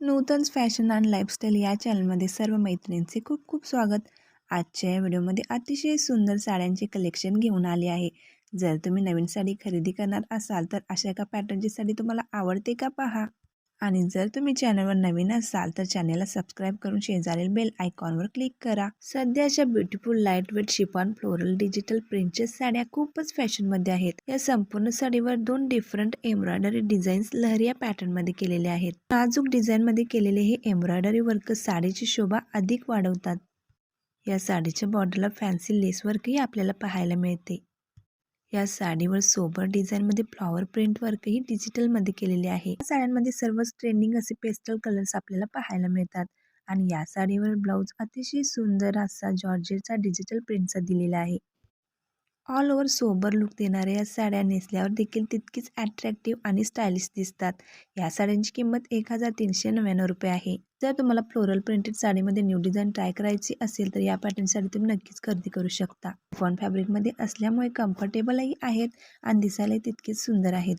Nutan's fashion and lifestyle या चॅनलमध्ये सर्व मैत्रिणींचे खूप खूप स्वागत. आजच्या या व्हिडिओमध्ये अतिशय सुंदर साड्यांचे कलेक्शन घेऊन आले आहे. जर तुम्ही नवीन साडी खरेदी करणार असाल तर अशा एका पॅटर्नची साडी तुम्हाला आवडते का पहा? आणि जर तुम्ही चॅनलवर नवीन असाल तर चॅनलला सबस्क्राईब करून शेजारील बेल आयकॉनवर क्लिक करा. सध्याच्या beautiful light weight chiffon floral digital प्रिंटच्या साड्या खूपच फॅशनमध्ये आहेत. या संपूर्ण साडीवर दोन डिफरंट एम्ब्रॉयडरी डिझाईन्स लहरिया पॅटर्नमध्ये केलेले आहेत. नाजूक डिझाईनमध्ये केलेले हे एम्ब्रॉयडरी वर्क साडीची शोभा अधिक वाढवतात. या साडीच्या बॉर्डरला फॅन्सी लेस वर्कही आपल्याला पाहायला मिळते. या साडीवर सोबर डिझाईनमध्ये फ्लॉवर प्रिंट वर्कही डिजिटलमध्ये केलेले आहे. या साड्यांमध्ये सर्वच ट्रेंडिंग असे पेस्टल कलर्स आपल्याला पाहायला मिळतात आणि या साडीवर ब्लाऊज अतिशय सुंदर असा जॉर्जेटचा डिजिटल प्रिंटचा दिलेला आहे. ऑल ओव्हर सोबर लुक देणाऱ्या या साड्या नेसल्यावर देखील तितकीच अट्रॅक्टिव्ह आणि स्टायलिश दिसतात. या साड्यांची किंमत एक हजार तीनशे नव्याण्णव रुपये आहे. जर तुम्हाला फ्लोरल प्रिंटेड साडीमध्ये न्यू डिझाईन ट्राय करायची असेल तर या पॅटर्न साडी तुम्ही नक्कीच खरेदी करू शकता. फॉन फॅब्रिकमध्ये असल्यामुळे कम्फर्टेबलही आहेत आणि दिसायलाही तितकेच सुंदर आहेत.